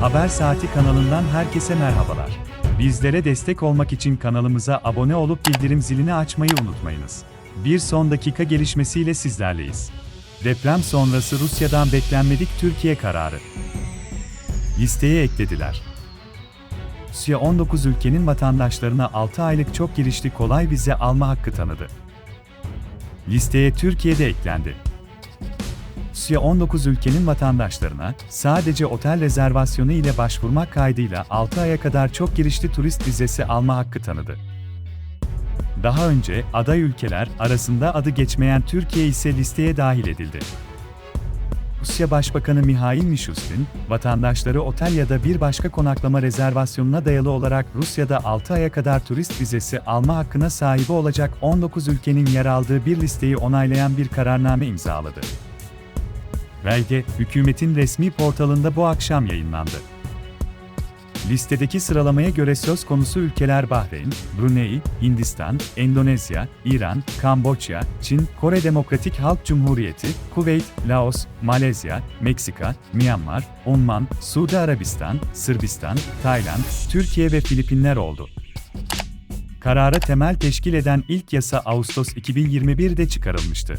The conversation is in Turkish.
Haber Saati kanalından herkese merhabalar. Bizlere destek olmak için kanalımıza abone olup bildirim zilini açmayı unutmayınız. Bir son dakika gelişmesiyle sizlerleyiz. Deprem sonrası Rusya'dan beklenmedik Türkiye kararı. Listeye eklediler. Rusya 19 ülkenin vatandaşlarına 6 aylık çok girişli kolay vize alma hakkı tanıdı. Listeye Türkiye de eklendi. Rusya 19 ülkenin vatandaşlarına sadece otel rezervasyonu ile başvurmak kaydıyla 6 aya kadar çok girişli turist vizesi alma hakkı tanıdı. Daha önce aday ülkeler arasında adı geçmeyen Türkiye ise listeye dahil edildi. Rusya Başbakanı Mihail Mishustin, vatandaşları otel ya da bir başka konaklama rezervasyonuna dayalı olarak Rusya'da 6 aya kadar turist vizesi alma hakkına sahibi olacak 19 ülkenin yer aldığı bir listeyi onaylayan bir kararname imzaladı. Belge, hükümetin resmi portalında bu akşam yayınlandı. Listedeki sıralamaya göre söz konusu ülkeler Bahreyn, Brunei, Hindistan, Endonezya, İran, Kamboçya, Çin, Kore Demokratik Halk Cumhuriyeti, Kuveyt, Laos, Malezya, Meksika, Myanmar, Oman, Suudi Arabistan, Sırbistan, Tayland, Türkiye ve Filipinler oldu. Karara temel teşkil eden ilk yasa Ağustos 2021'de çıkarılmıştı.